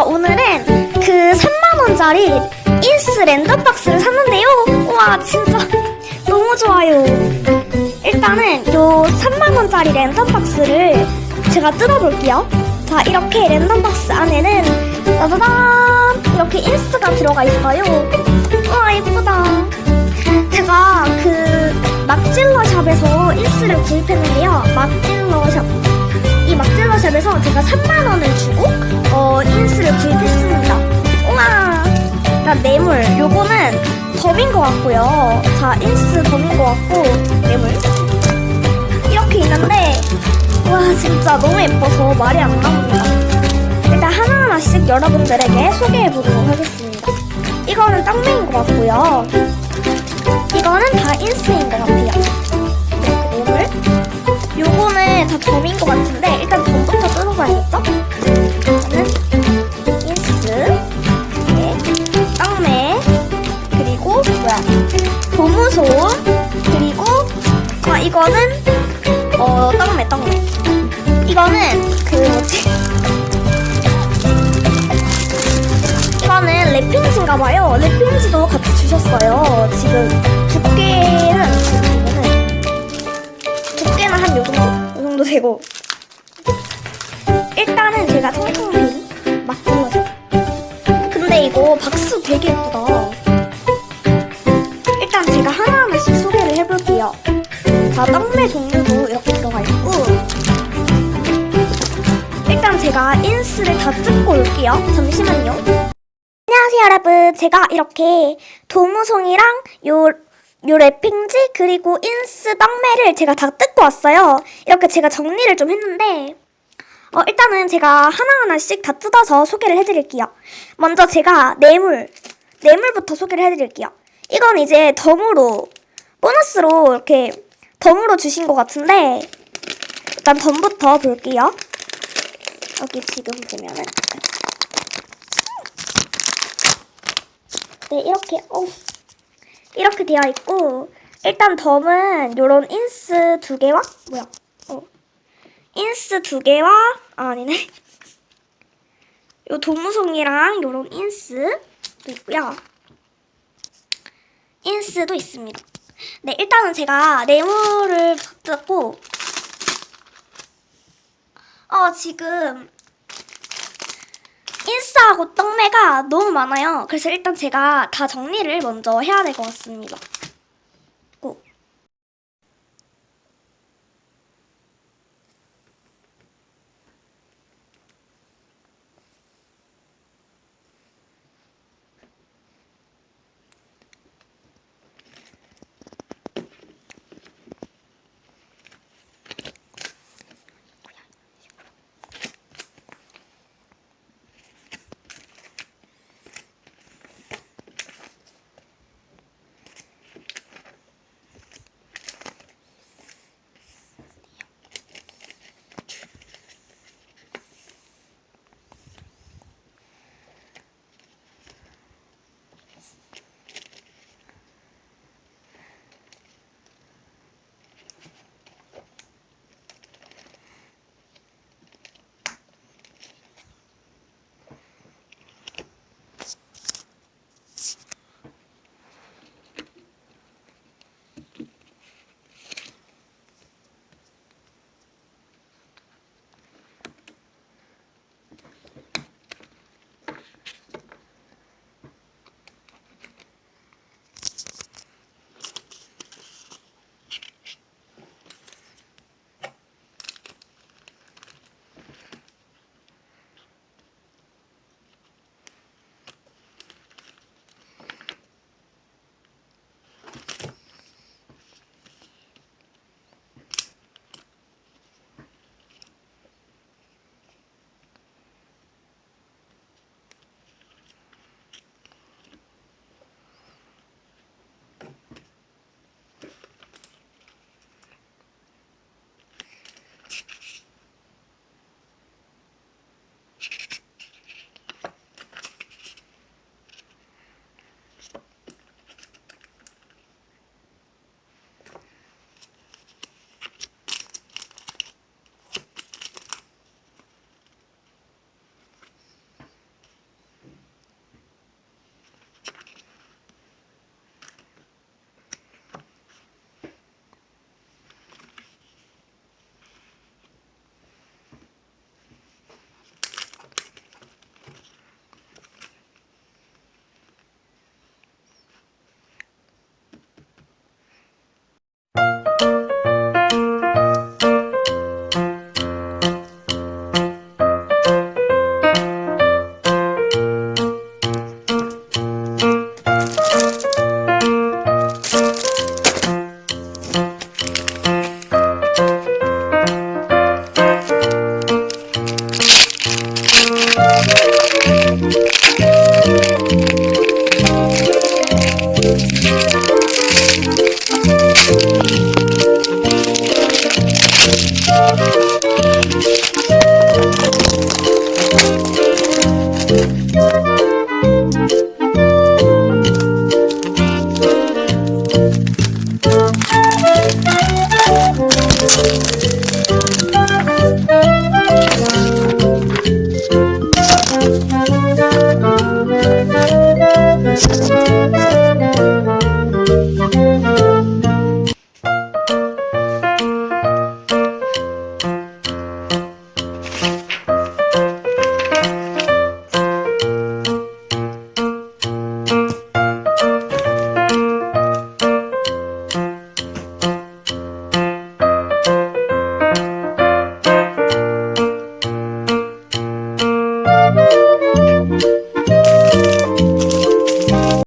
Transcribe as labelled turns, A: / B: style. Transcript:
A: 제가 오늘은 그 3만원짜리 인스 랜덤 박스를 샀는데요. 와, 진짜 너무 좋아요. 일단은 요 3만원짜리 랜덤 박스를 제가 뜯어볼게요. 자, 이렇게 랜덤 박스 안에는 짜자잔! 이렇게 인스가 들어가 있어요. 와, 예쁘다. 제가 그 막질러 샵에서 인스를 구입했는데요. 막질러 샵. 샵에서 제가 3만 원을 주고 어 인스를 구입했습니다. 우와. 나 뇌물. 요거는 덤인 것 같고요. 자, 인스 덤인 것 같고 뇌물. 이렇게 있는데 와 진짜 너무 예뻐서 말이 안 나옵니다. 일단 하나하나씩 여러분들에게 소개해 보도록 하겠습니다. 이거는 땅매인 것 같고요. 이거는 다 인스인 것 같아요. 요거는 다 덤인 것 같은데 일단 덤부터 뜯어봐야겠죠? 저는 인스, 네, 땅매, 그리고 뭐야 도무소, 그리고 아 이거는 어 땅매 땅매. 이거는 그 뭐지? 이거는 랩핑지인가봐요. 랩핑지도 같이 주셨어요. 지금 되고. 일단은 제가 통통빈 막 눌러줘. 근데 이거 박스 되게 예쁘다. 일단 제가 하나하나씩 소개를 해볼게요. 자, 떡매 종류도 이렇게 들어가 있고. 일단 제가 인스를 다 뜯고 올게요. 잠시만요. 안녕하세요, 여러분. 제가 이렇게 도무송이랑 요, 요 랩핑지 그리고 인스 떡매를 제가 다 뜯고 왔어요. 이렇게 제가 정리를 좀 했는데 어, 일단은 제가 하나하나씩 다 뜯어서 소개를 해드릴게요. 먼저 제가 뇌물, 뇌물부터 소개를 해드릴게요. 이건 이제 덤으로, 보너스로 이렇게 덤으로 주신 것 같은데, 일단 덤부터 볼게요. 여기 지금 보면은. 네, 이렇게, 어 이렇게 되어 있고, 일단 덤은 요런 인스 두 개와, 뭐야, 어, 인스 두 개와 아, 아니네. 요 도무송이랑 요런 인스도 있고요. 인스도 있습니다. 네, 일단은 제가 네모를 뜯고 어, 지금 인스하고 떡매가 너무 많아요. 그래서 일단 제가 다 정리를 먼저 해야 될 것 같습니다. Thank you.